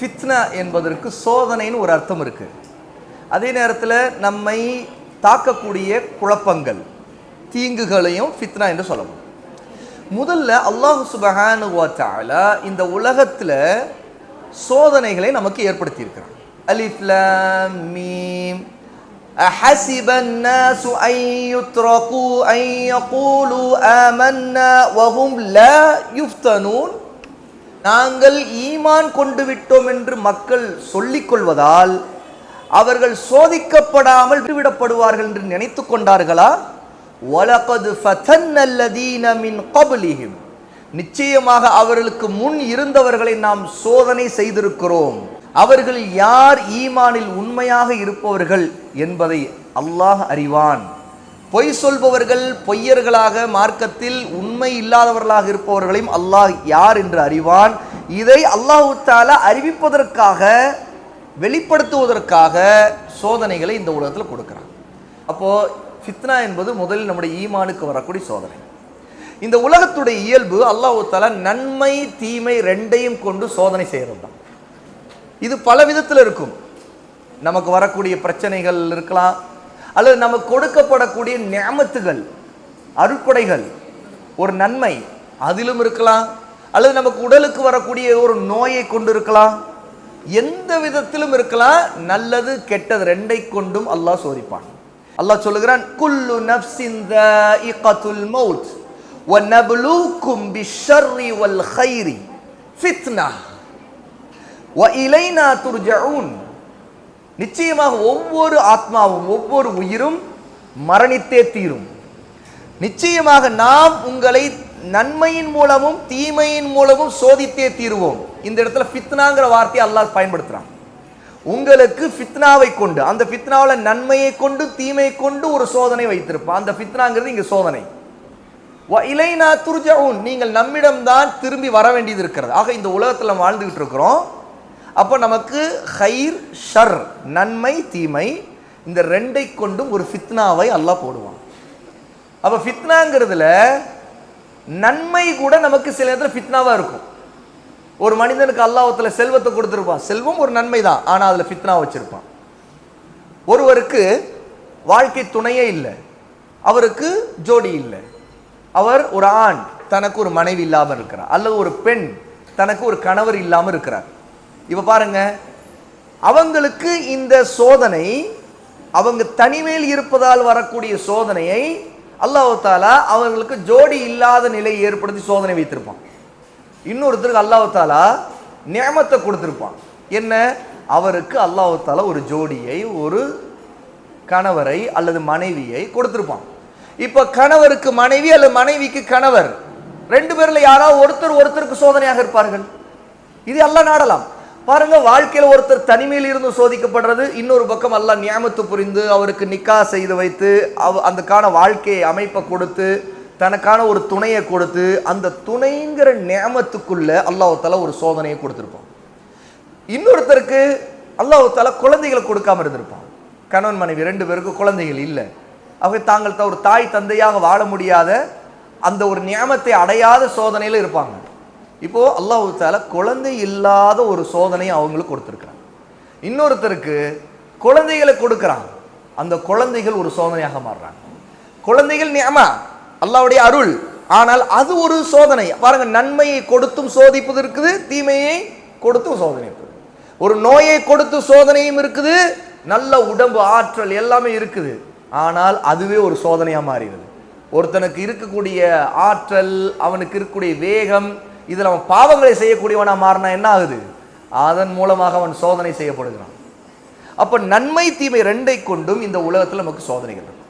ஃபித்னா என்பதற்கு சோதனைன்னு ஒரு அர்த்தம் இருக்கு அதே நேரத்தில் நம்மை தாக்கக்கூடிய குழப்பங்கள் தீங்குகளையும் ஃபித்னா என்று சொல்லணும் முதல்ல அல்லாஹு சுபஹானு வ தஆலா இந்த உலகத்தில் சோதனைகளை நமக்கு ஏற்படுத்தி இருக்கிறான் அலிஃப் லாம் மீம் أحسب الناس أن يتركوا أن يقولوا آمنا وهم لا يفتنون நாங்கள் ஈமான் கொண்டு விட்டோம் என்று மக்கள் சொல்லிக் கொள்வதால் அவர்கள் சோதிக்கப்படாமல் விடுவிடப்படுவார்கள் என்று நினைத்து கொண்டார்களா? ஒலகது ஃபதன்னல்லதீனமின் கபலிஹிம். நிச்சயமாக அவர்களுக்கு முன் இருந்தவர்களை நாம் சோதனை செய்திருக்கிறோம். அவர்கள் யார் ஈமானில் உண்மையாக இருப்பவர்கள் என்பதை அல்லாஹ் அறிவான். பொய் சொல்பவர்கள் பொய்யர்களாக மார்க்கத்தில் உண்மை இல்லாதவர்களாக இருப்பவர்களையும் அல்லாஹ் யார் என்று அறிவான். இதை அல்லாஹு தாலா அறிவிப்பதற்காக வெளிப்படுத்துவதற்காக சோதனைகளை இந்த உலகத்தில் கொடுக்குறான். அப்போ ஃபித்னா என்பது முதலில் நம்முடைய ஈமானுக்கு வரக்கூடிய சோதனை. இந்த உலகத்துடைய இயல்பு அல்லாஹு தாலா நன்மை தீமை ரெண்டையும் கொண்டு சோதனை செய்கிறது தான் இது பல விதத்தில் இருக்கும். நமக்கு வரக்கூடிய பிரச்சனைகள் இருக்கலாம் அல்லது நமக்கு கொடுக்கப்படக்கூடிய ஞாமத்துகள் அருட்கொடைகள் ஒரு நன்மை அதிலும் இருக்கலாம் அல்லது நமக்கு உடலுக்கு வரக்கூடிய ஒரு நோயை கொண்டு இருக்கலாம் எந்த விதத்திலும் இருக்கலாம் நல்லது கெட்டது ரெண்டை கொண்டும் அல்லாஹ் சோதிப்பான் அல்லாஹ் சொல்லுகிறான் குல்லு நஃப்ஸின் தாயிகத்துல் மௌத் وَنَبْلُوكُمْ بِالشَّرِّ وَالْخَيْرِ فِتْنَةً وَإِلَيْنَا تُرْجَعُونَ நிச்சயமாக ஒவ்வொரு ஆத்மாவும் ஒவ்வொரு உயிரும் மரணித்தே தீரும். நிச்சயமாக நாம் உங்களை நன்மையின் மூலமும் தீமையின் மூலமும் சோதித்தே தீருவோம். இந்த இடத்துல ஃபித்னாங்கிற வார்த்தையை அல்லாஹ் பயன்படுத்துகிறான் உங்களுக்கு ஃபித்னாவை கொண்டு அந்த ஃபித்னாவில் நன்மையை கொண்டு தீமையை கொண்டு ஒரு சோதனை வைத்திருப்பான். அந்த ஃபித்னாங்கிறது இங்கே சோதனை. வ இலைனா துர்ஜவுன் நீங்கள் நம்மிடம்தான் திரும்பி வர வேண்டியது இருக்கிறது. ஆக இந்த உலகத்தில் வாழ்ந்துகிட்டு இருக்கிறோம். அப்போ நமக்கு ஹைர் ஷர் நன்மை தீமை இந்த ரெண்டை கொண்டும் ஒரு ஃபித்னாவை அல்லாஹ் போடுவான். அப்போ ஃபித்னாங்கிறதுல நன்மை கூட நமக்கு சில நேரத்தில் ஃபித்னாவாக இருக்கும். ஒரு மனிதனுக்கு அல்லாஹத்தில் செல்வத்தை கொடுத்துருப்பான். செல்வம் ஒரு நன்மை தான். ஆனால் அதில் ஃபித்னா வச்சுருப்பான். ஒருவருக்கு வாழ்க்கை துணையே இல்லை. அவருக்கு ஜோடி இல்லை. அவர் ஒரு ஆண் தனக்கு ஒரு மனைவி இல்லாமல் இருக்கிறார். அல்லது ஒரு பெண் தனக்கு ஒரு கணவர் இல்லாமல் இருக்கிறார். இப்போ பாருங்க. அவங்களுக்கு இந்த சோதனை அவங்க தனிமையில் இருப்பதால் வரக்கூடிய சோதனையை அல்லாஹ் தாலா அவர்களுக்கு ஜோடி இல்லாத நிலை ஏற்படுத்தி சோதனை வைத்திருப்பான். இன்னொருத்தருக்கு அல்லாஹ் தாலா நியமத்தை கொடுத்திருப்பான். என்ன? அவருக்கு அல்லாஹ் தாலா ஒரு ஜோடியை ஒரு கணவரை அல்லது மனைவியை கொடுத்திருப்பான். இப்போ கணவருக்கு மனைவி அல்லது மனைவிக்கு கணவர் ரெண்டு பேரில் யாராவது ஒருத்தர் ஒருத்தருக்கு சோதனையாக இருப்பார்கள். இது எல்லாம் நாடலாம். பாருங்க வாழ்க்கையில் ஒருத்தர் தனிமையில் இருந்து சோதிக்கப்படுறது இன்னொரு பக்கம் அல்லாஹ் நியமத்து புரிந்து அவருக்கு நிக்கா செய்து வைத்து அவ அந்தக்கான வாழ்க்கையை அமைப்பை கொடுத்து தனக்கான ஒரு துணையை கொடுத்து அந்த துணைங்கிற நியமத்துக்குள்ள அல்லாஹால ஒரு சோதனையை கொடுத்துருப்பான். இன்னொருத்தருக்கு அல்லாஹால குழந்தைகளை கொடுக்காம இருந்திருப்பான். கணவன் மனைவி ரெண்டு பேருக்கு குழந்தைகள் இல்லை. அவங்க தாங்கள் ஒரு தாய் தந்தையாக வாழ முடியாத அந்த ஒரு நியமத்தை அடையாத சோதனையில் இருப்பாங்க. இப்போது அல்லாஹ் தால குழந்தை இல்லாத ஒரு சோதனையை அவங்களுக்கு கொடுத்துருக்குறாங்க. இன்னொருத்தருக்கு குழந்தைகளை கொடுக்குறான். அந்த குழந்தைகள் ஒரு சோதனையாக மாறுறாங்க. குழந்தைகள் நியமா அல்லாவுடைய அருள். ஆனால் அது ஒரு சோதனை. பாருங்க நன்மையை கொடுத்தும் சோதிப்பது இருக்குது தீமையை கொடுத்தும் சோதனை இருக்குது. ஒரு நோயை கொடுத்து சோதனையும் இருக்குது நல்ல உடம்பு ஆற்றல் எல்லாமே இருக்குது. ஆனால் அதுவே ஒரு சோதனையாக மாறிடுது. ஒருத்தனுக்கு இருக்கக்கூடிய ஆற்றல் அவனுக்கு இருக்கக்கூடிய வேகம் இதில் அவன் பாவங்களை செய்யக்கூடியவனா மாறினா என்ன ஆகுது? அதன் மூலமாக அவன் சோதனை செய்யப்படுகிறான். அப்போ நன்மை தீமை ரெண்டை கொண்டும் இந்த உலகத்தில் நமக்கு சோதனைகள்